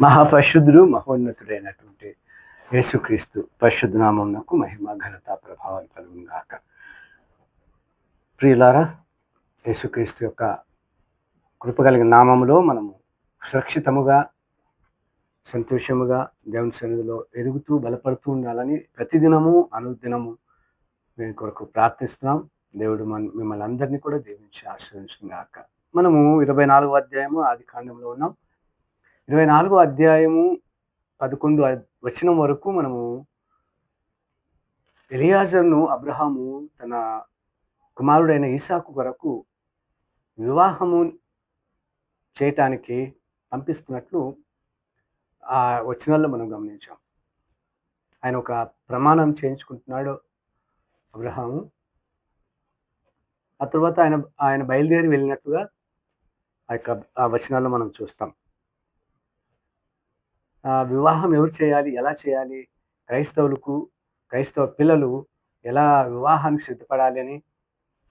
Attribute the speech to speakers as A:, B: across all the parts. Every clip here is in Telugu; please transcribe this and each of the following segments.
A: మహాపరిశుద్ధుడు మహోన్నతుడైనటువంటి యేసుక్రీస్తు పరిశుద్ధ మహిమ ఘనత ప్రభావాలు కలుగునుగాక ప్రియులారా యేసుక్రీస్తు యొక్క కృపగలిగిన నామములో మనము సురక్షితముగా సంతోషముగా దేవుని సన్నిధిలో ఎదుగుతూ బలపడుతూ ఉండాలని ప్రతిదినము అనుదినము మేము కొరకు ప్రార్థిస్తున్నాం. దేవుడు మన మిమ్మల్ని అందరినీ కూడా దీవించి ఆశ్రయించుగాక మనము ఇరవై నాలుగో అధ్యాయము ఆది కాండంలో ఉన్నాం. ఇరవై నాలుగో అధ్యాయము పదకొండు వచనం వరకు మనము ఎలియాజర్ను అబ్రహాము తన కుమారుడైన ఈసాకు కొరకు వివాహము చేయటానికి పంపిస్తున్నట్లు ఆ వచనాల్లో మనం గమనించాం. ఆయన ఒక ప్రమాణం చేయించుకుంటున్నాడు అబ్రహాము. ఆ తర్వాత ఆయన ఆయన బయలుదేరి వెళ్ళినట్టుగా ఆ యొక్క ఆ వచనాల్లో మనం చూస్తాం. వివాహం ఎవరు చేయాలి? ఎలా చేయాలి? క్రైస్తవులకు క్రైస్తవ పిల్లలు ఎలా వివాహానికి సిద్ధపడాలి అని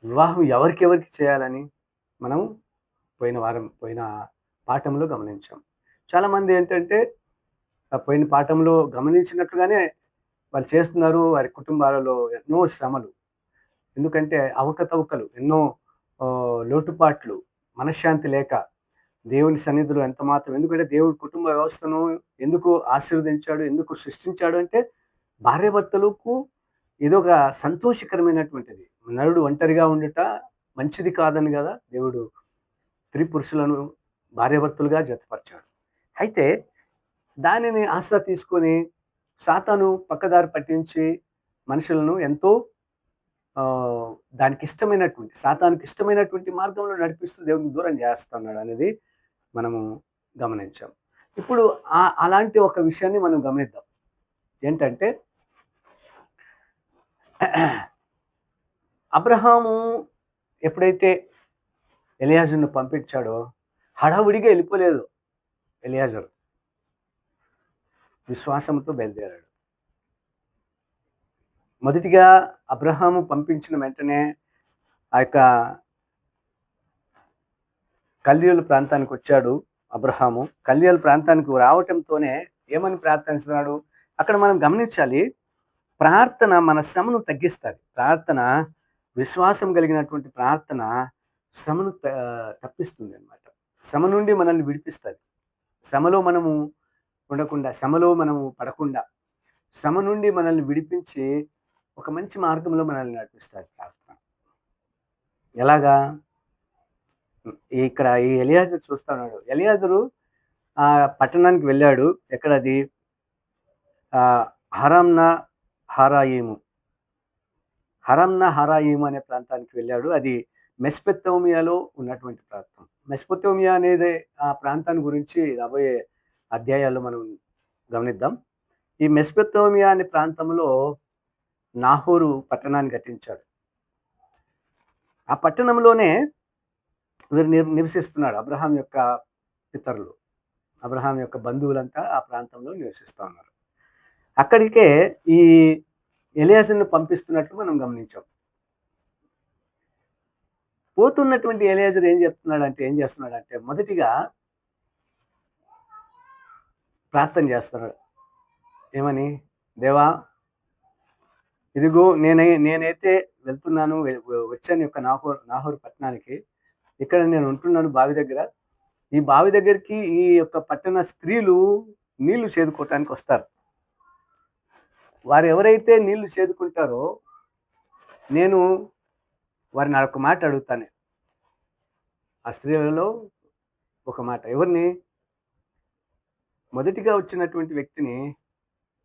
A: వివాహం ఎవరికి ఎవరికి చేయాలని మనం పోయిన వారం పోయిన పాఠంలో గమనించాం. చాలామంది ఏంటంటే పోయిన పాఠంలో గమనించినట్లుగానే వాళ్ళు చేస్తున్నారు వారి కుటుంబాలలో ఎన్నో శ్రమలు. ఎందుకంటే అవకతవకలు ఎన్నో లోటుపాట్లు మనశ్శాంతి లేక దేవుని సన్నిధిలో ఎంత మాత్రం ఎందుకంటే దేవుడు కుటుంబ వ్యవస్థను ఎందుకు ఆశీర్వదించాడు ఎందుకు సృష్టించాడు అంటే భార్యాభర్తలకు ఏదో ఒక సంతోషకరమైనటువంటిది. నరుడు ఒంటరిగా ఉండుట మంచిది కాదని కదా దేవుడు స్త్రీ పురుషులను భార్యాభర్తలుగా జతపరిచాడు. అయితే దానిని ఆసరా తీసుకొని సాతాను పక్కదారి పట్టించి మనుషులను ఎంతో దానికి ఇష్టమైనటువంటి సాతానికి ఇష్టమైనటువంటి మార్గంలో నడిపిస్తూ దేవుడిని దూరం చేస్తున్నాడు అనేది మనము గమనించాం. ఇప్పుడు అలాంటి ఒక విషయాన్ని మనం గమనిద్దాం. ఏంటంటే అబ్రహాము ఎప్పుడైతే ఎలియాజర్ను పంపించాడో హడావుడిగా వెళ్ళిపోలేదు ఎలియాజర్. విశ్వాసంతో బయలుదేరాడు. మొదటిగా అబ్రహాము పంపించిన వెంటనే ఆ యొక్క కల్దీయుల ప్రాంతానికి వచ్చాడు అబ్రహాము. కల్దీయుల ప్రాంతానికి రావటంతోనే ఏమని ప్రార్థిస్తున్నాడు? అక్కడ మనం గమనించాలి ప్రార్థన మన శ్రమను తగ్గిస్తుంది. ప్రార్థన విశ్వాసం కలిగినటువంటి ప్రార్థన శ్రమను త- తప్పిస్తుంది అనమాట శ్రమ నుండి మనల్ని విడిపిస్తుంది. శ్రమలో మనము ఉండకుండా శ్రమలో మనము పడకుండా శ్రమ నుండి మనల్ని విడిపించి ఒక మంచి మార్గంలో మనల్ని నడిపిస్తుంది ప్రార్థన. ఎలాగా? ఇక్కడ ఈ ఎలియాజరు చూస్తా ఉన్నాడు ఎలియాజరు ఆ పట్టణానికి వెళ్ళాడు. ఎక్కడది? హరంన హారాయిము. హరంన హారాయిము అనే ప్రాంతానికి వెళ్ళాడు. అది మెస్పెత్తోమియాలో ఉన్నటువంటి ప్రాంతం. మెస్పెత్తోమియా అనేది ఆ ప్రాంతాన్ని గురించి రాబోయే అధ్యాయాల్లో మనం గమనిద్దాం. ఈ మెస్పెత్తోమియా అనే ప్రాంతంలో నాహోరు పట్టణాన్ని కట్టించాడు. ఆ పట్టణంలోనే వీరు నివసిస్తున్నాడు అబ్రహాం యొక్క పితరులు. అబ్రహాం యొక్క బంధువులంతా ఆ ప్రాంతంలో నివసిస్తూ ఉన్నారు. అక్కడికే ఈ ఎలియాజన్ను పంపిస్తున్నట్లు మనం గమనించాం. పోతున్నటువంటి ఎలియాజర్ ఏం చెప్తున్నాడు అంటే ఏం చేస్తున్నాడు అంటే మొదటిగా ప్రార్థన చేస్తున్నాడు. ఏమని? దేవా ఇదిగో నేనై నేనైతే వెళ్తున్నాను వచ్చాను యొక్క నాహోర్ నాహోర్ పట్టణానికి. ఇక్కడ నేను ఉంటున్నాను బావి దగ్గర. ఈ బావి దగ్గరికి ఈ యొక్క పట్టణ స్త్రీలు నీళ్ళు చేదుకోవటానికి వస్తారు. వారు ఎవరైతే నీళ్ళు చేదుకుంటారో నేను వారిని ఒక మాట అడుగుతాను. ఆ స్త్రీలలో ఒక మాట. ఎవరిని? మొదటిగా వచ్చినటువంటి వ్యక్తిని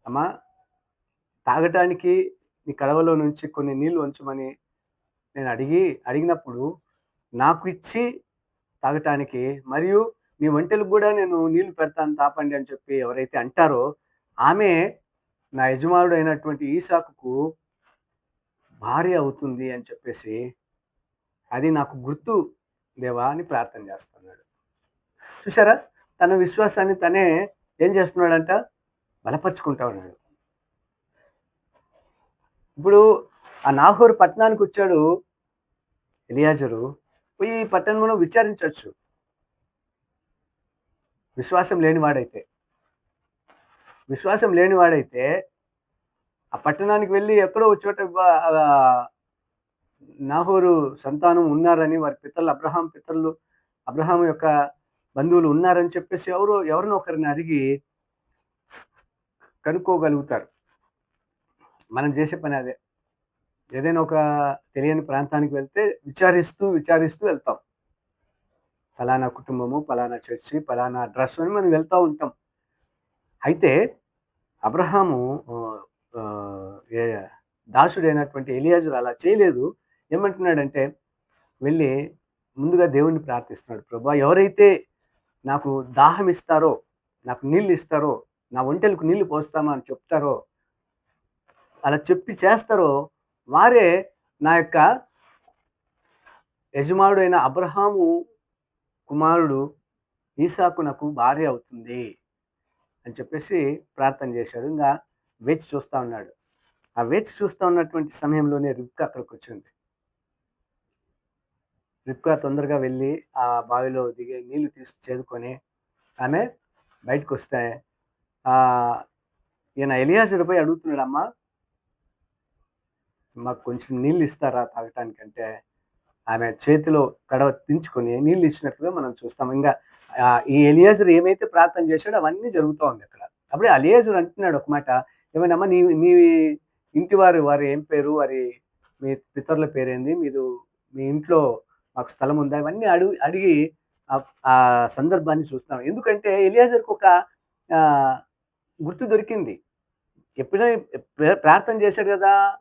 A: అమ్మా తాగటానికి నీ కడవలో నుంచి కొన్ని నీళ్ళు ఉంచమని నేను అడిగి అడిగినప్పుడు నాకు ఇచ్చి తాగటానికి మరియు మీ వంటలకు కూడా నేను నీళ్ళు పెడతాను తాపండి అని చెప్పి ఎవరైతే అంటారో ఆమె నా యజమానుడు అయినటువంటి ఈసాకుకు భార్య అవుతుంది అని చెప్పేసి అది నాకు గుర్తు దేవా అని ప్రార్థన చేస్తున్నాడు. చూసారా తన విశ్వాసాన్ని తనే ఏం చేస్తున్నాడంట? బలపరుచుకుంటా ఉన్నాడు. ఇప్పుడు ఆ నాహోరు పట్టణానికి వచ్చాడు ఎలియాజరు. పోయి పట్టణంలో విచారించవచ్చు. విశ్వాసం లేనివాడైతే విశ్వాసం లేనివాడైతే ఆ పట్టణానికి వెళ్ళి ఎక్కడో ఒక చోట నాహోరు సంతానం ఉన్నారని వారి పితరులు అబ్రహాం పితరులు అబ్రహాం యొక్క బంధువులు ఉన్నారని చెప్పేసి ఎవరో ఎవరినో ఒకరిని అడిగి కనుక్కోగలుగుతారు. మనం చేసే పని అదే. ఏదైనా ఒక తెలియని ప్రాంతానికి వెళ్తే విచారిస్తూ విచారిస్తూ వెళ్తాం. ఫలానా కుటుంబము ఫలానా చర్చి ఫలానా డ్రెస్ అని మనం వెళ్తూ ఉంటాం. అయితే అబ్రహాము ఏ- దాసుడైనటువంటి ఎలియాజులు అలా చేయలేదు. ఏమంటున్నాడంటే వెళ్ళి ముందుగా దేవుణ్ణి ప్రార్థిస్తున్నాడు. ప్రభా ఎవరైతే నాకు దాహం ఇస్తారో నాకు నీళ్ళు ఇస్తారో నా ఒంటెలకు నీళ్ళు పోస్తామా అని చెప్తారో అలా చెప్పి చేస్తారో వారే నా యొక్క యజమానుడు అయిన అబ్రహాము కుమారుడు ఈసాకు నాకు భార్య అవుతుంది అని చెప్పేసి ప్రార్థన చేశాడు. ఇంకా వేచి చూస్తా ఉన్నాడు. ఆ వేచి చూస్తా ఉన్నటువంటి సమయంలోనే రిబ్కా అక్కడికి వచ్చింది. రిబ్కా తొందరగా వెళ్ళి ఆ బావిలో దిగే నీళ్ళు తీసి చేదుకొని ఆమె బయటకు వస్తే ఈయన ఎలియాజరు పోయి అడుగుతున్నాడు అమ్మ మాకు కొంచెం నీళ్ళు ఇస్తారా తాగటానికి అంటే ఆమె చేతిలో కడవ దించుకొని నీళ్ళు ఇచ్చినట్లుగా మనం చూస్తాం. ఇంకా ఈ ఎలియాజర్ ఏమైతే ప్రార్థన చేశాడో అవన్నీ జరుగుతూ ఉంది అక్కడ. అప్పుడే అలియాజర్ అంటున్నాడు ఒక మాట ఏమైనా నీ నీ ఇంటి వారు వారి ఏం పేరు వారి మీ పితరుల పేరేంది మీరు మీ ఇంట్లో మాకు స్థలం ఉందా? ఇవన్నీ అడుగు అడిగి ఆ- సందర్భాన్ని చూస్తున్నాం. ఎందుకంటే ఎలియాజర్కి ఒక గుర్తు దొరికింది. ఎప్పుడైనా ప్రార్థన చేశాడు కదా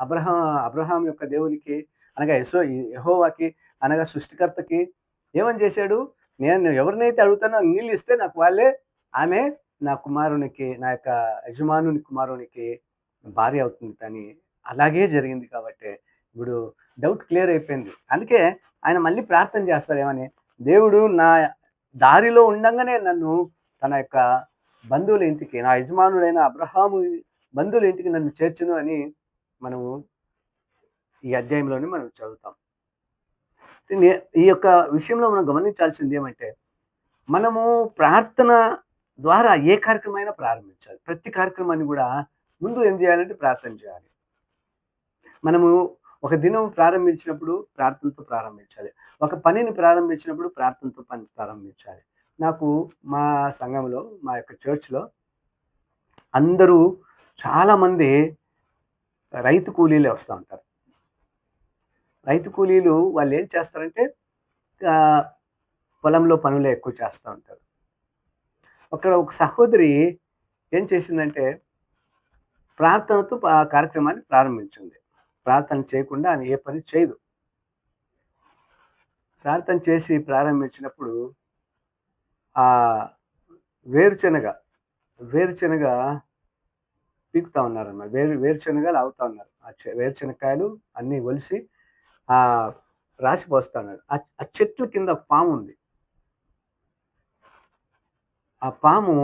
A: అబ్రహం అబ్రహాం యొక్క దేవునికి అనగా యశో యహోవాకి అనగా సృష్టికర్తకి ఏమని చేశాడు? నేను ఎవరినైతే అడుగుతానో నీళ్ళు ఇస్తే నాకు వాళ్ళే ఆమె నా కుమారునికి నా యొక్క యజమానుని కుమారునికి భార్య అవుతుంది కానీ అలాగే జరిగింది కాబట్టి ఇప్పుడు డౌట్ క్లియర్ అయిపోయింది. అందుకే ఆయన మళ్ళీ ప్రార్థన చేస్తారేమని దేవుడు నా దారిలో ఉండంగానే నన్ను తన యొక్క బంధువుల ఇంటికి నా యజమానుడైన అబ్రహాము బంధువుల ఇంటికి నన్ను చేర్చును అని మనము ఈ అధ్యాయంలోనే మనం చదువుతాం. ఈ యొక్క విషయంలో మనం గమనించాల్సింది ఏమంటే మనము ప్రార్థన ద్వారా ఏ కార్యక్రమైనా ప్రారంభించాలి. ప్రతి కార్యక్రమాన్ని కూడా ముందు ఏం చేయాలంటే ప్రార్థన చేయాలి. మనము ఒక దినం ప్రారంభించినప్పుడు ప్రార్థనతో ప్రారంభించాలి. ఒక పనిని ప్రారంభించినప్పుడు ప్రార్థనతో పని ప్రారంభించాలి. నాకు మా సంఘంలో మా యొక్క చర్చ్లో అందరూ చాలామంది రైతు కూలీలే వస్తూ ఉంటారు. రైతు కూలీలు వాళ్ళు ఏం చేస్తారంటే పొలంలో పనులు ఎక్కువ చేస్తూ ఉంటారు. అక్కడ ఒక సహోదరి ఏం చేసిందంటే ప్రార్థనతో ఆ కార్యక్రమాన్ని ప్రారంభించింది. ప్రార్థన చేయకుండా ఆమె ఏ పని చేయదు. ప్రార్థన చేసి ప్రారంభించినప్పుడు ఆ వేరుశనగ వేరుశనగ పీకుతా ఉన్నారన్నమాట. వేరు వేరుశనగలు అవుతా ఉన్నారు. ఆ వేరుశనకాయలు వేరుశనగకాయలు అన్నీ ఒలిసి ఆ రాసి పోస్తా ఉన్నారు. ఆ ఆ చెట్ల కింద పాము ఉంది. ఆ పాము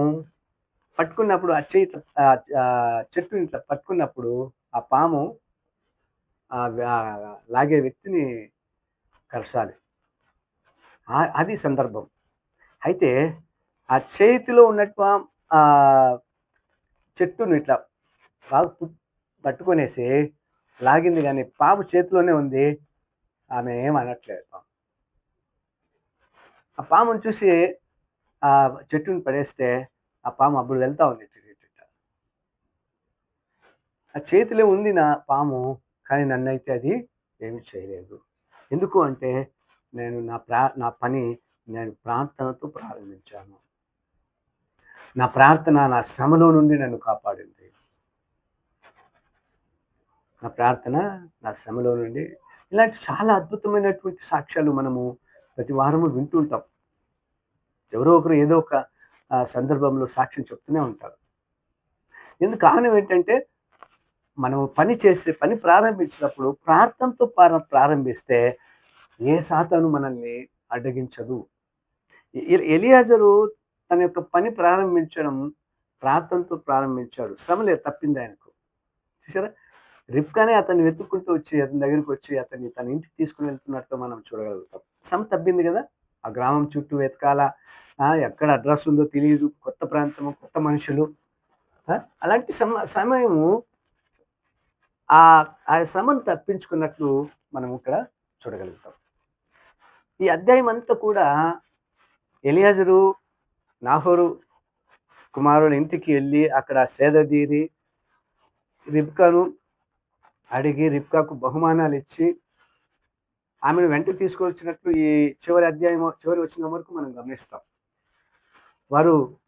A: పట్టుకున్నప్పుడు ఆ చెయ్యి చెట్టుని ఇట్లా పట్టుకున్నప్పుడు ఆ పాము లాగే వ్యక్తిని కరసాలి అది సందర్భం. అయితే ఆ చేతిలో ఉన్నట్టు చెట్టును ఇట్లా బాగా పట్టుకొనేసి లాగింది కానీ పాము చేతిలోనే ఉంది. ఆమె ఏం అనట్లేదు పాము. ఆ పామును చూసి ఆ చెట్టుని పడేస్తే ఆ పాము అప్పుడు వెళ్తా ఉంది ఆ చేతిలో ఉంది నా పాము కానీ నన్నైతే అది ఏమి చేయలేదు. ఎందుకు అంటే నేను నా ప్రా నా పని నేను ప్రార్థనతో ప్రారంభించాను. నా ప్రార్థన నా శ్రమలో నుండి నన్ను కాపాడింది. నా ప్రార్థన నా శ్రమలో నుండి. ఇలాంటి చాలా అద్భుతమైనటువంటి సాక్ష్యాలు మనము ప్రతి వారము వింటుంటాం ఎవరో ఒకరు ఏదో ఒక సందర్భంలో సాక్ష్యం చెప్తూనే ఉంటారు. ఎందుకు కారణం ఏంటంటే మనం పని చేసే పని ప్రారంభించినప్పుడు ప్రార్థనతో ప్రారంభిస్తే ఏ సాతాను మనల్ని అడ్డగించదు. ఎలియాజరు తన యొక్క పని ప్రారంభించడం ప్రార్థనతో ప్రారంభించాడు. శ్రమలే తప్పింది ఆయనకు. చూసారా రిప్కానే అతన్ని వెతుక్కుంటూ వచ్చి అతని దగ్గరికి వచ్చి అతన్ని తన ఇంటికి తీసుకుని వెళ్తున్నట్టు మనం చూడగలుగుతాం. సమ తప్పింది కదా? ఆ గ్రామం చుట్టూ వెతకాల? ఎక్కడ అడ్రస్ ఉందో తెలియదు కొత్త ప్రాంతము కొత్త మనుషులు. అలాంటి సమ సమయము ఆ ఆ శ్రమను తప్పించుకున్నట్లు మనం ఇక్కడ చూడగలుగుతాం. ఈ అధ్యాయం అంతా కూడా ఎలియాజరు నాహోరు కుమారుని ఇంటికి వెళ్ళి అక్కడ సేదదీరి రిబ్కాను అడిగి రిబ్కాకు బహుమానాలు ఇచ్చి ఆమెను వెంట తీసుకొచ్చినట్లు ఈ చివరి అధ్యాయం చివరి వచ్చిన వరకు మనం గమనిస్తాం. వారు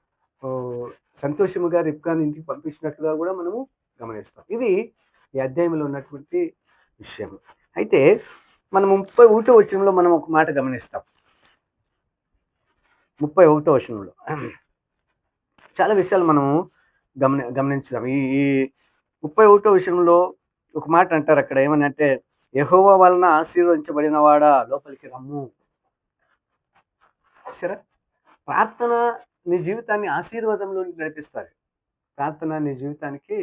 A: సంతోషముగా రిబ్కాను ఇంటికి పంపించినట్లుగా కూడా మనము గమనిస్తాం. ఇది ఈ అధ్యాయంలో ఉన్నటువంటి విషయం. అయితే మనం ముప్పై ఒకటో వచనంలో మనం ఒక మాట గమనిస్తాం. ముప్పై ఒకటో వచనంలో. చాలా విషయాలు మనము గమని గమనించదాం ఈ ఈ ముప్పై ఒకటో విషయంలో ఒక మాట అంటారు అక్కడ ఏమనంటే అంటే వలన ఆశీర్వదించబడిన వాడా లోపలికి రమ్ము. సరే ప్రార్థన నీ జీవితాన్ని ఆశీర్వాదంలో నడిపిస్తారు ప్రార్థన నీ జీవితానికి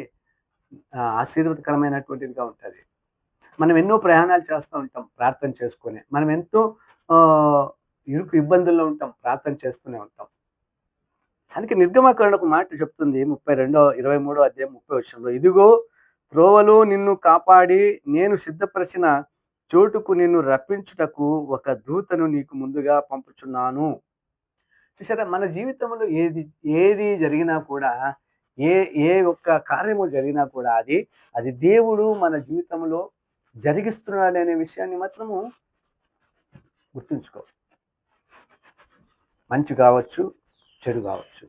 A: ఆశీర్వదకరమైనటువంటిదిగా ఆశీర్వాదకరమైనటువంటిదిగా ఉంటుంది. మనం ఎన్నో ప్రయాణాలు చేస్తూ ఉంటాం ప్రార్థన చేసుకునే. మనం ఎంతో ఇరుకు ఇబ్బందుల్లో ఉంటాం ప్రార్థన చేస్తూనే ఉంటాం. అందుకే నిర్గమాకరణ ఒక మాట చెప్తుంది ముప్పై రెండో ఇరవై మూడో అధ్యాయం ముప్పై వచ్చంలో ఇదిగో త్రోవలో నిన్ను కాపాడి నేను సిద్ధపరిచిన చోటుకు నిన్ను రప్పించుటకు ఒక దూతను నీకు ముందుగా పంపుచున్నాను. చూసారా మన జీవితంలో ఏది ఏది జరిగినా కూడా ఏ ఏ ఒక్క కార్యము జరిగినా కూడా అది అది దేవుడు మన జీవితంలో జరిగిస్తున్నాడు అనే విషయాన్ని మాత్రము గుర్తుంచుకో. మంచి కావచ్చు చెడు కావచ్చు.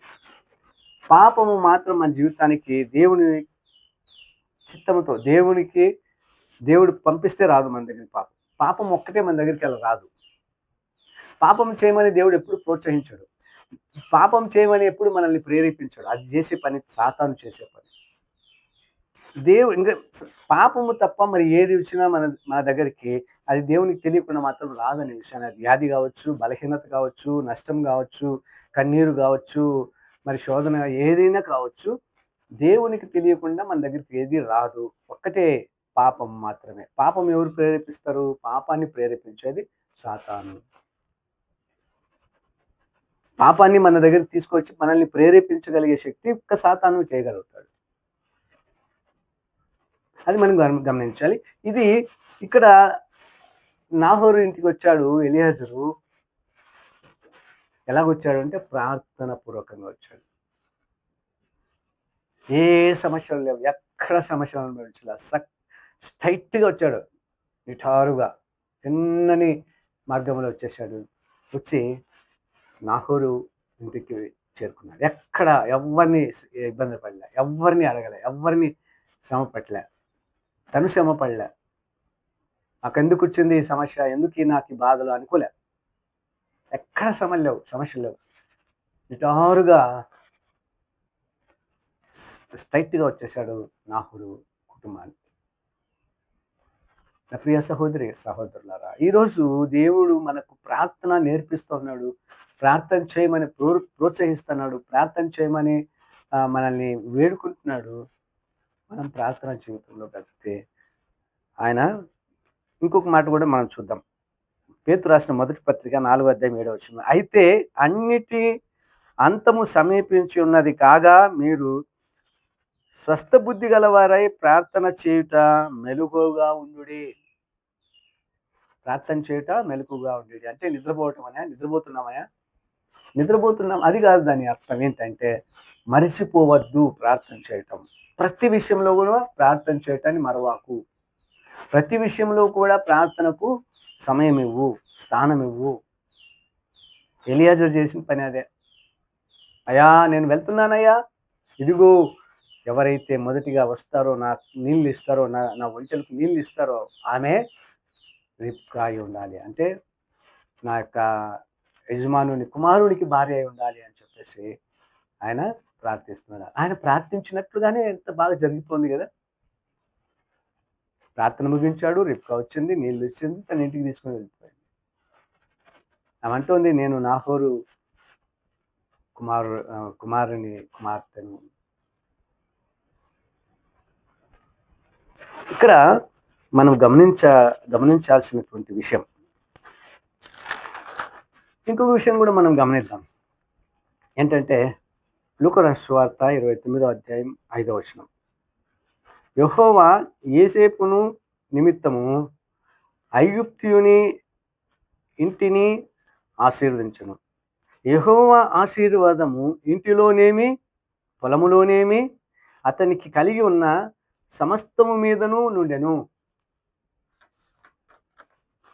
A: పాపము మాత్రం మన జీవితానికి దేవుని చిత్తముతో దేవునికి దేవుడు పంపిస్తే రాదు మన దగ్గరికి పాపం. పాపం ఒక్కటే మన దగ్గరికి అలా రాదు. పాపం చేయమని దేవుడు ఎప్పుడు ప్రోత్సహించడు. పాపం చేయమని ఎప్పుడు మనల్ని ప్రేరేపించాడు. అది చేసే పని సాతాను చేసే పని. దేవుడు ఇంకా పాపము తప్ప మరి ఏది వచ్చినా మన మన దగ్గరికి అది దేవునికి తెలియకుండా మాత్రం రాదనే విషయాన్ని అది వ్యాధి కావచ్చు బలహీనత కావచ్చు నష్టం కావచ్చు కన్నీరు కావచ్చు మరి శోధన ఏదైనా కావచ్చు దేవునికి తెలియకుండా మన దగ్గరికి ఏది రాదు. ఒక్కటే పాపం మాత్రమే. పాపం ఎవరు ప్రేరేపిస్తారు? పాపాన్ని ప్రేరేపించేది సాతాను. పాపాన్ని మన దగ్గర తీసుకొచ్చి మనల్ని ప్రేరేపించగలిగే శక్తి ఒక్క సాతాను చేయగలుగుతాడు. అది మనం గమ- గమనించాలి. ఇది ఇక్కడ నాహోరు ఇంటికి వచ్చాడు ఎలియాజరు. ఎలాగొచ్చాడు అంటే ప్రార్థన పూర్వకంగా వచ్చాడు. ఏ సమస్యలు లేవు. ఎక్కడ సమస్యలు అనుభవించలే. సక్ స్ట్రైట్గా వచ్చాడు. నిఠారుగా చిన్నని మార్గంలో వచ్చేసాడు వచ్చి నాహోరు ఇంటికి చేరుకున్నాడు. ఎక్కడ ఎవరిని ఇబ్బంది పడలే. ఎవరిని అడగలే. ఎవరిని శ్రమ పెట్టలే. తను శ్రమ పడలే. నాకు ఎందుకు వచ్చింది ఈ సమస్య? ఎందుకు నాకు ఈ బాధలు అనుకోలే. ఎక్కడ శ్రమలు లేవు. సమస్యలు లేవు. నిటారుగా స్ట్రైట్గా వచ్చేసాడు నాహుడు కుటుంబానికి. నా ప్రియ సహోదరి సహోదరులారా ఈరోజు దేవుడు మనకు ప్రార్థన నేర్పిస్తున్నాడు ప్రార్థన చేయమని ప్రో ప్రోత్సహిస్తున్నాడు ప్రార్థన చేయమని మనల్ని వేడుకుంటున్నాడు. మనం ప్రార్థన జీవితంలో గడిపితే ఆయన ఇంకొక మాట కూడా మనం చూద్దాం. పేతు రాసిన మొదటి పత్రిక నాలుగో అధ్యాయం ఏడో వచ్చింది అయితే అన్నిటి అంతము సమీపించి ఉన్నది కాగా మీరు స్వస్థ బుద్ధి గలవారై ప్రార్థన చేయుట మెలుగుగా ఉండుడి. ప్రార్థన చేయుట మెలకుగా ఉండేది అంటే నిద్రపోవటం అనే నిద్రపోతున్నామయా? నిద్రపోతున్నాం. అది కాదు దాని అర్థం ఏంటంటే మరిచిపోవద్దు ప్రార్థన చేయటం. ప్రతి విషయంలో కూడా ప్రార్థన చేయటాన్ని మరవాకు. ప్రతి విషయంలో కూడా ప్రార్థనకు సమయం ఇవ్వు స్థానం ఇవ్వు. ఎలియాజర్ చేసిన పని అదే. అయ్యా నేను వెళ్తున్నానయ్యా. ఇదిగో ఎవరైతే మొదటిగా వస్తారో నాకు నీళ్ళు ఇస్తారో నా నా ఒంటలకు నీళ్ళు ఇస్తారో ఆమె రిప్కాయి ఉండాలి. అంటే నా యొక్క యజమానుని కుమారునికి భార్య అయి ఉండాలి అని చెప్పేసి ఆయన ప్రార్థిస్తున్నాడు. ఆయన ప్రార్థించినట్లుగానే ఎంత బాగా జరుగుతోంది కదా. ప్రార్థన ముగించాడు రిప్కా వచ్చింది నీళ్ళు ఇచ్చింది తన ఇంటికి తీసుకుని వెళ్ళిపోయింది. ఆమె అంటోంది నేను నాహోరు కుమారు కుమారుని కుమార్తెను ఇక్కడ మనం గమనించ గమనించాల్సినటువంటి విషయం. ఇంకొక విషయం కూడా మనం గమనిద్దాం. ఏంటంటే లూకరాష్ట్ర వార్త ఇరవై తొమ్మిదో అధ్యాయం ఐదో వచనం. యహోవా ఏసేపును నిమిత్తము ఐగుప్తియుని ఇంటిని ఆశీర్వదించను. యహోవా ఆశీర్వాదము ఇంటిలోనేమి పొలములోనేమి అతనికి కలిగి ఉన్న సమస్తము మీదను నుండెను.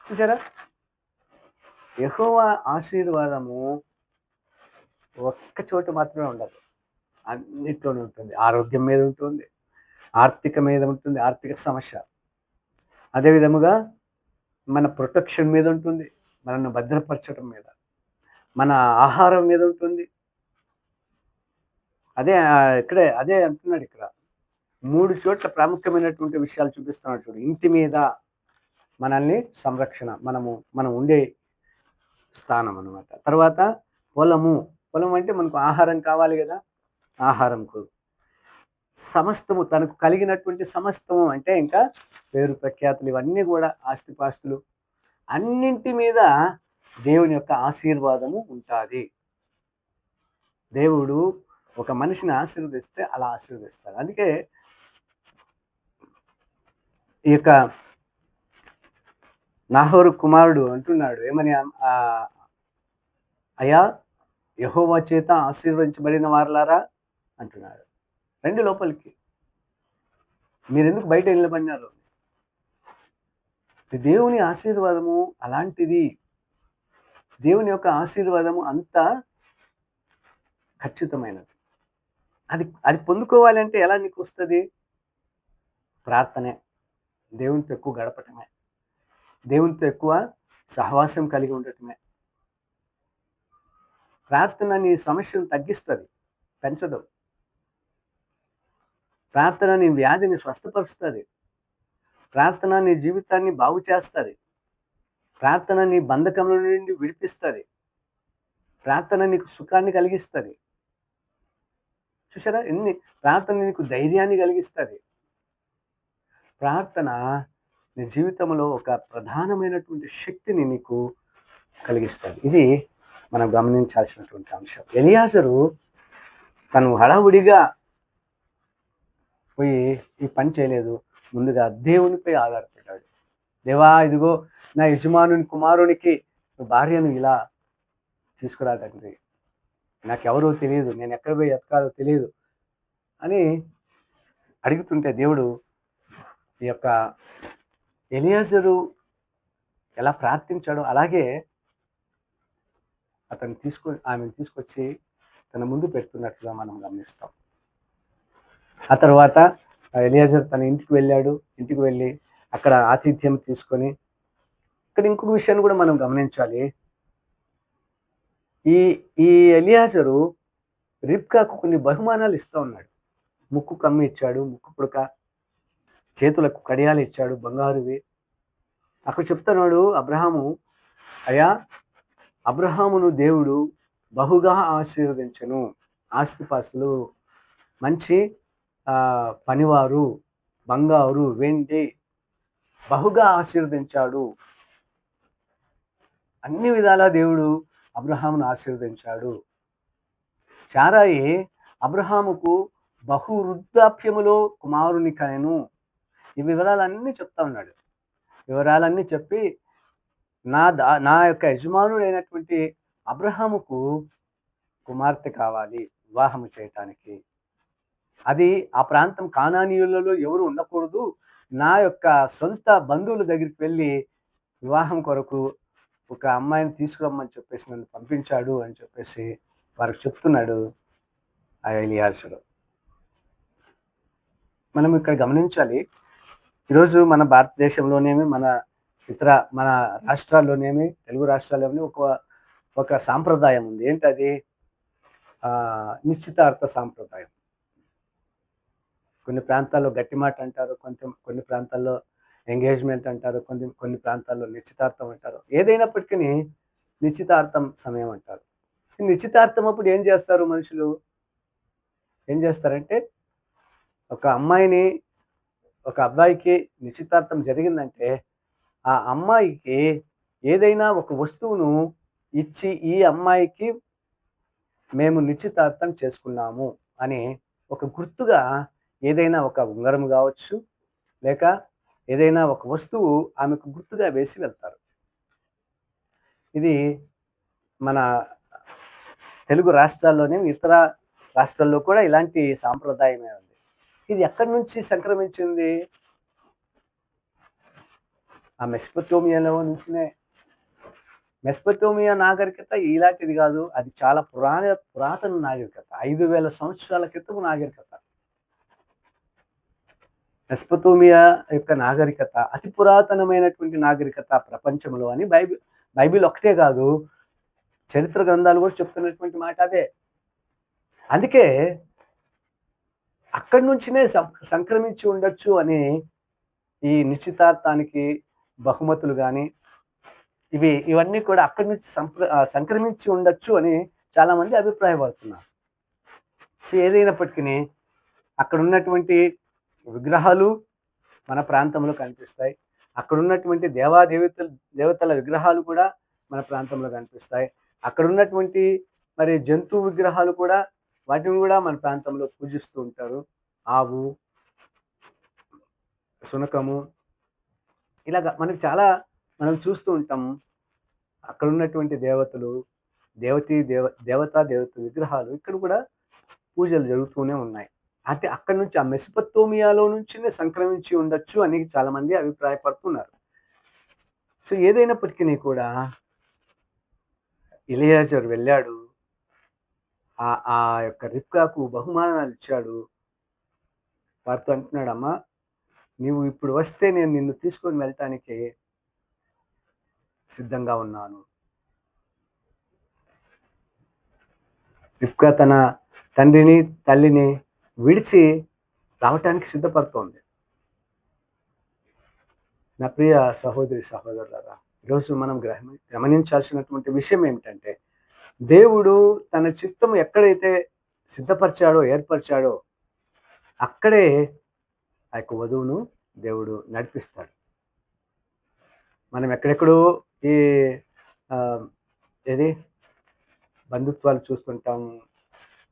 A: చూసారా యహోవా ఆశీర్వాదము ఒక్క చోట మాత్రమే ఉండదు అన్నిట్లోనే ఉంటుంది. ఆరోగ్యం మీద ఉంటుంది. ఆర్థిక మీద ఉంటుంది. ఆర్థిక సమస్య. అదే విధముగా మన ప్రొటెక్షన్ మీద ఉంటుంది. మనల్ని భద్రపరచడం మీద. మన ఆహారం మీద ఉంటుంది. అదే ఇక్కడే అదే అంటున్నాడు ఇక్కడ. మూడు చోట్ల ప్రాముఖ్యమైనటువంటి విషయాలు చూపిస్తున్నాడు చూడు. ఇంటి మీద మనల్ని సంరక్షణ మనము మనం ఉండే స్థానం అన్నమాట. తర్వాత పొలము. పొలం అంటే మనకు ఆహారం కావాలి కదా? ఆహారంకు సమస్తము తనకు కలిగినటువంటి సమస్తము అంటే ఇంకా పేరు ప్రఖ్యాతులు ఇవన్నీ కూడా ఆస్తిపాస్తులు. అన్నింటి మీద దేవుని యొక్క ఆశీర్వాదము ఉంటుంది. దేవుడు ఒక మనిషిని ఆశీర్వదిస్తే అలా ఆశీర్వదిస్తాడు అందుకే ఈ యొక్క నాహోరు కుమారుడు అంటున్నాడు. ఏమని? అయా అయ్యా యహోవా చేత ఆశీర్వదించబడిన వారలారా? అంటున్నాడు. రండి లోపలికి. మీరెందుకు బయట నిలబడినారు? దేవుని ఆశీర్వాదము అలాంటిది. దేవుని యొక్క ఆశీర్వాదము అంత ఖచ్చితమైనది. అది అది పొందుకోవాలంటే ఎలా నీకు వస్తుంది? ప్రార్థనే. దేవునితో ఎక్కువ గడపటమే. దేవునితో ఎక్కువ సహవాసం కలిగి ఉండటమే. ప్రార్థన నీ సమస్యను తగ్గిస్తుంది పెంచదు. ప్రార్థన నీ వ్యాధిని స్వస్థపరుస్తుంది. ప్రార్థన నీ జీవితాన్ని బాగు చేస్తుంది. ప్రార్థన నీ బంధకముల నుండి విడిపిస్తుంది. ప్రార్థన నీకు సుఖాన్ని కలిగిస్తుంది. చూసారా ఎన్ని ప్రార్థన నీకు ధైర్యాన్ని కలిగిస్తుంది. ప్రార్థన నీ జీవితంలో ఒక ప్రధానమైనటువంటి శక్తిని నీకు కలిగిస్తాడు ఇది మనం గమనించాల్సినటువంటి అంశం. ఎలియాజరు తను హడావుడిగా పోయి ఈ పని చేయలేదు. ముందుగా దేవునిపై ఆధారపడ్డాడు. దేవా ఇదిగో నా యజమానుని కుమారునికి భార్యను ఇలా తీసుకురా తండ్రి నాకెవరో తెలియదు. నేను ఎక్కడ పోయి ఎతకాలో తెలియదు అని అడుగుతుంటే దేవుడు ఈ యొక్క ఎలియాజరు ఎలా ప్రార్థించాడో అలాగే అతను తీసుకొని ఆమెను తీసుకొచ్చి తన ముందు పెడుతున్నట్లుగా మనం గమనిస్తాం. ఆ తర్వాత ఆ ఎలియాజర్ తన ఇంటికి వెళ్ళాడు. ఇంటికి వెళ్ళి అక్కడ ఆతిథ్యం తీసుకొని ఇక్కడ ఇంకొక విషయాన్ని కూడా మనం గమనించాలి. ఈ ఈ ఎలియాజరు రిప్కాకు కొన్ని బహుమానాలు ఇస్తూ ఉన్నాడు. ముక్కు కమ్మి ఇచ్చాడు ముక్కు పుడక చేతులకు కడియాలు ఇచ్చాడు బంగారువి అక్కడ చెప్తున్నాడు అబ్రహాము అయ్యా అబ్రహామును దేవుడు బహుగా ఆశీర్వదించను. ఆస్తిపాస్తులు మంచి పనివారు బంగారు వెండి బహుగా ఆశీర్వదించాడు. అన్ని విధాలా దేవుడు అబ్రహామును ఆశీర్వదించాడు. చారాయి అబ్రహాముకు బహు వృద్ధాప్యములో కుమారుని కనెను. ఈ వివరాలన్నీ చెప్తా ఉన్నాడు. వివరాలన్నీ చెప్పి నా దా నా యొక్క యజమానుడైనటువంటి అబ్రహాముకు కుమార్తె కావాలి వివాహము చేయటానికి. అది ఆ ప్రాంతం కానానీయులలో ఎవరు ఉండకూడదు. నా యొక్క సొంత బంధువుల దగ్గరికి వెళ్ళి వివాహం కొరకు ఒక అమ్మాయిని తీసుకురమ్మని చెప్పేసి నన్ను పంపించాడు అని చెప్పేసి వారికి చెప్తున్నాడు ఆ ఎలియాసుడు మనం ఇక్కడ గమనించాలి ఈరోజు మన భారతదేశంలోనేమి మన ఇతర మన రాష్ట్రాల్లోనేమి తెలుగు రాష్ట్రాల్లోనే ఒక ఒక సాంప్రదాయం ఉంది. ఏంటది? అది నిశ్చితార్థ సాంప్రదాయం. కొన్ని ప్రాంతాల్లో గట్టి మాట అంటారు కొంత కొన్ని ప్రాంతాల్లో ఎంగేజ్మెంట్ అంటారు కొన్ని కొన్ని ప్రాంతాల్లో నిశ్చితార్థం అంటారు. ఏదైనప్పటికీ నిశ్చితార్థం సమయం అంటారు. నిశ్చితార్థం అప్పుడు ఏం చేస్తారు మనుషులు? ఏం చేస్తారంటే ఒక అమ్మాయిని ఒక అబ్బాయికి నిశ్చితార్థం జరిగిందంటే ఆ అమ్మాయికి ఏదైనా ఒక వస్తువును ఇచ్చి ఈ అమ్మాయికి మేము నిశ్చితార్థం చేసుకున్నాము అని ఒక గుర్తుగా ఏదైనా ఒక ఉంగరం కావచ్చు లేక ఏదైనా ఒక వస్తువు ఆమెకు గుర్తుగా వేసి వెళ్తారు. ఇది మన తెలుగు రాష్ట్రాల్లోనే ఇతర రాష్ట్రాల్లో కూడా ఇలాంటి సాంప్రదాయమే ఇది ఎక్కడి నుంచి సంక్రమించింది? ఆ మెస్పటోమియాలో నుంచినే. మెస్పటోమియా నాగరికత ఇలాంటిది కాదు అది చాలా పురాణ పురాతన నాగరికత ఐదు వేల సంవత్సరాల క్రితం నాగరికత. మెస్పటోమియా యొక్క నాగరికత అతి పురాతనమైనటువంటి నాగరికత ప్రపంచంలో అని బైబిల్ బైబిల్ ఒకటే కాదు చరిత్ర గ్రంథాలు కూడా చెప్తున్నటువంటి మాట అదే. అందుకే అక్కడి నుంచినే సం- సంక్రమించి ఉండొచ్చు అని ఈ నిశ్చితార్థానికి బహుమతులు కానీ ఇవి ఇవన్నీ కూడా అక్కడి నుంచి సంప్ర సంక్రమించి ఉండొచ్చు అని చాలామంది అభిప్రాయపడుతున్నారు. సో ఏదైనప్పటికీ అక్కడ ఉన్నటువంటి విగ్రహాలు మన ప్రాంతంలో కనిపిస్తాయి. అక్కడ ఉన్నటువంటి దేవాదేవతల దేవతల విగ్రహాలు కూడా మన ప్రాంతంలో కనిపిస్తాయి. అక్కడ ఉన్నటువంటి మరి జంతు విగ్రహాలు కూడా వాటిని కూడా మన ప్రాంతంలో పూజిస్తూ ఉంటారు. ఆవు శునకము ఇలాగ మనకి చాలా మనం చూస్తూ ఉంటాం. అక్కడ ఉన్నటువంటి దేవతలు దేవతీ దేవ దేవతా దేవత విగ్రహాలు ఇక్కడ కూడా పూజలు జరుగుతూనే ఉన్నాయి. అంటే అక్కడ నుంచి ఆ మెసపత్తోమియాలో నుంచినే సంక్రమించి ఉండొచ్చు అని చాలామంది అభిప్రాయపడుతున్నారు. సో ఏదైనప్పటికీ కూడా ఇలియాజర్ వెళ్ళాడు. ఆ ఆ యొక్క రిప్కాకు బహుమానాలు ఇచ్చాడు. వారితో అంటున్నాడు అమ్మా నీవు ఇప్పుడు వస్తే నేను నిన్ను తీసుకొని వెళ్ళటానికి సిద్ధంగా ఉన్నాను. రిప్కా తన తండ్రిని తల్లిని విడిచి రావటానికి సిద్ధపడుతోంది. నా ప్రియ సహోదరి సహోదరులరా ఈరోజు మనం గ్రహ గమనించాల్సినటువంటి విషయం ఏమిటంటే దేవుడు తన చిత్తం ఎక్కడైతే సిద్ధపరిచాడో ఏర్పరిచాడో అక్కడే ఆ యొక్క వధువును దేవుడు నడిపిస్తాడు. మనం ఎక్కడెక్కడో ఈ ఏది? బంధుత్వాలు చూస్తుంటాం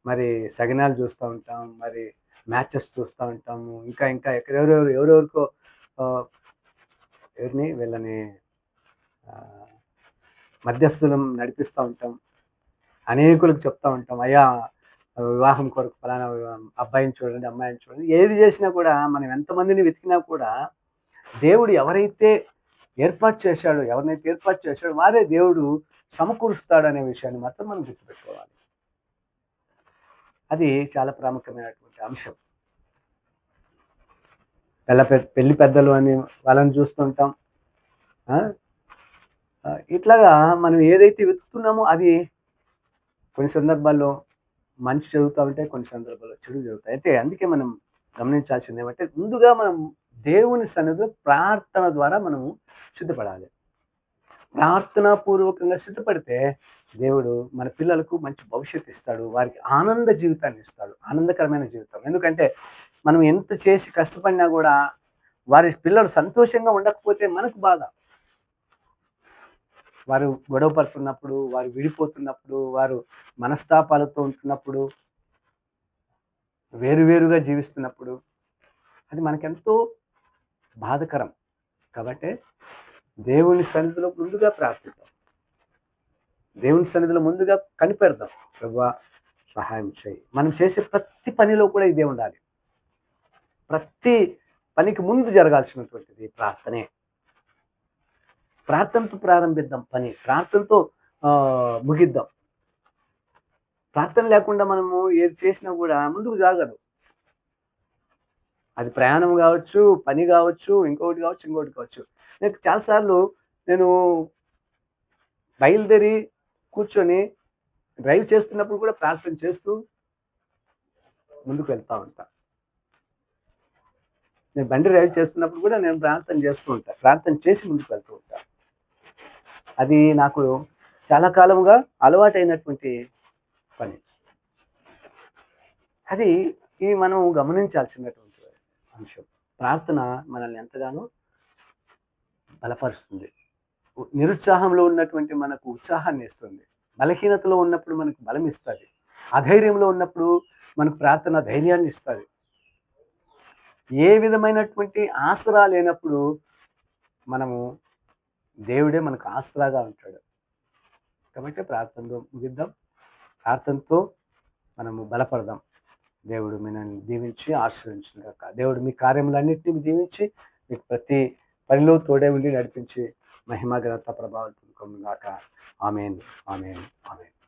A: మరి సగనాలు చూస్తూ ఉంటాం మరి మ్యాచెస్ చూస్తూ ఉంటాము ఇంకా ఇంకా ఎక్కడెవరెవరు ఎవరెవరికో ఎవరిని? వీళ్ళని మధ్యస్థులం నడిపిస్తూ ఉంటాం. అనేకులకు చెప్తా ఉంటాం అయ్యా వివాహం కొరకు ఫలానా అబ్బాయిని చూడండి అమ్మాయిని చూడండి. ఏది చేసినా కూడా మనం ఎంతమందిని వెతికినా కూడా దేవుడు ఎవరైతే ఏర్పాటు చేశాడో ఎవరినైతే ఏర్పాటు చేశాడో వారే దేవుడు సమకూరుస్తాడనే విషయాన్ని మాత్రం మనం గుర్తుపెట్టుకోవాలి. అది చాలా ప్రాముఖ్యమైనటువంటి అంశం. పెళ్ళ పెళ్ళి పెద్దలు అని వాళ్ళని చూస్తుంటాం. ఇట్లాగా మనం ఏదైతే వెతుకుతున్నామో అది కొన్ని సందర్భాల్లో మంచి జరుగుతూ ఉంటాయి కొన్ని సందర్భాల్లో చెడు జరుగుతాయి అయితే అందుకే మనం గమనించాల్సింది ఏమంటే ముందుగా మనం దేవుని సన్నిధిలో ప్రార్థన ద్వారా మనము సిద్ధపడాలి. ప్రార్థనాపూర్వకంగా సిద్ధపడితే దేవుడు మన పిల్లలకు మంచి భవిష్యత్తు ఇస్తాడు. వారికి ఆనంద జీవితాన్ని ఇస్తాడు. ఆనందకరమైన జీవితం. ఎందుకంటే మనం ఎంత చేసి కష్టపడినా కూడా వారి పిల్లలు సంతోషంగా ఉండకపోతే మనకు బాధ. వారు గొడవపడుతున్నప్పుడు వారు విడిపోతున్నప్పుడు వారు మనస్తాపాలతో ఉంటున్నప్పుడు వేరువేరుగా జీవిస్తున్నప్పుడు అది మనకెంతో బాధకరం. కాబట్టి దేవుని సన్నిధిలో ముందుగా ప్రార్థిద్దాం. దేవుని సన్నిధిలో ముందుగా కనిపెడదాం. ప్రభా సహాయం చేయి. మనం చేసే ప్రతి పనిలో కూడా ఇదే ఉండాలి. ప్రతి పనికి ముందు జరగాల్సినటువంటిది ప్రార్థనే. ప్రార్థనతో ప్రారంభిద్దాం. పని ప్రార్థనతో ముగిద్దాం. ప్రార్థన లేకుండా మనము ఏది చేసినా కూడా ముందుకు జాగదు అది ప్రయాణం కావచ్చు పని కావచ్చు ఇంకొకటి కావచ్చు ఇంకొకటి కావచ్చు. నేను చాలాసార్లు నేను బయలుదేరి కూర్చొని డ్రైవ్ చేస్తున్నప్పుడు కూడా ప్రార్థన చేస్తూ ముందుకు వెళ్తూ ఉంటాను నేను బండి డ్రైవ్ చేస్తున్నప్పుడు కూడా నేను ప్రార్థన చేస్తూ ఉంటాను ప్రార్థన చేసి ముందుకు వెళ్తూ ఉంటాను అది నాకు చాలా కాలంగా అలవాటైనటువంటి పని. అది ఈ మనం గమనించాల్సినటువంటి అంశం. ప్రార్థన మనల్ని ఎంతగానో బలపరుస్తుంది. నిరుత్సాహంలో ఉన్నటువంటి మనకు ఉత్సాహాన్ని ఇస్తుంది. బలహీనతలో ఉన్నప్పుడు మనకు బలం ఇస్తుంది. అధైర్యంలో ఉన్నప్పుడు మనకు ప్రార్థన ధైర్యాన్ని ఇస్తుంది. ఏ విధమైనటువంటి ఆసరా లేనప్పుడు మనము దేవుడే మనకు ఆసరాగా ఉంటాడు. కాబట్టి ప్రార్థనతో ముగిద్దాం. ప్రార్థనతో మనము బలపడదాం. దేవుడు మిమ్మల్ని దీవించి ఆశ్రయించిన కాక దేవుడు మీ కార్యములన్నింటినీ దీవించి మీకు ప్రతి పనిలో తోడే ఉండి నడిపించి మహిమగ్రత ప్రభావం పొందుకోను గాక ఆమెన్. ఆమెన్. ఆమెన్.